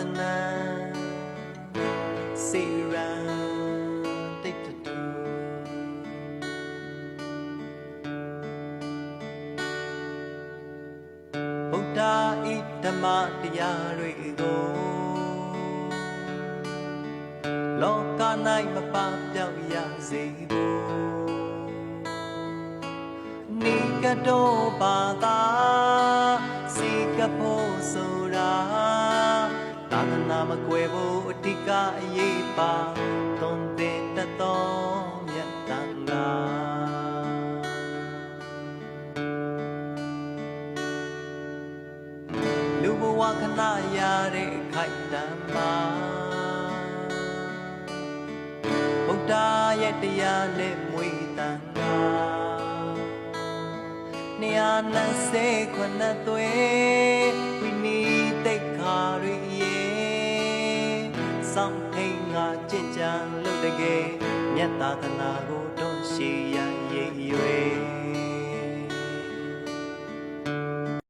တနာစေရန်တိတ်တူဗုဒ္ဓဤဓမ္မတရားတွေကိုလောက၌မပပြောက်ရစေဘူးနိကတောဘာသာစီကဖို့ဆိုတာ သာသနာမကွယ်ဖို့အဓိကအရေးပါသွန်သင်တတ်သောမြတ်တန်ဃာလူဘဝခဏရတဲ့အခိုက်အတန့်မှာဗုဒ္ဓရဲ့တရားနဲ့မွေးတန်ဃာနေရာနဲ့စေခွနဲ့သွေး စောင့်ထိန်ငါကြင်ကြံလို့တကယ်မြတ်သာသနာကိုတွန်းရှိရရေးရွေ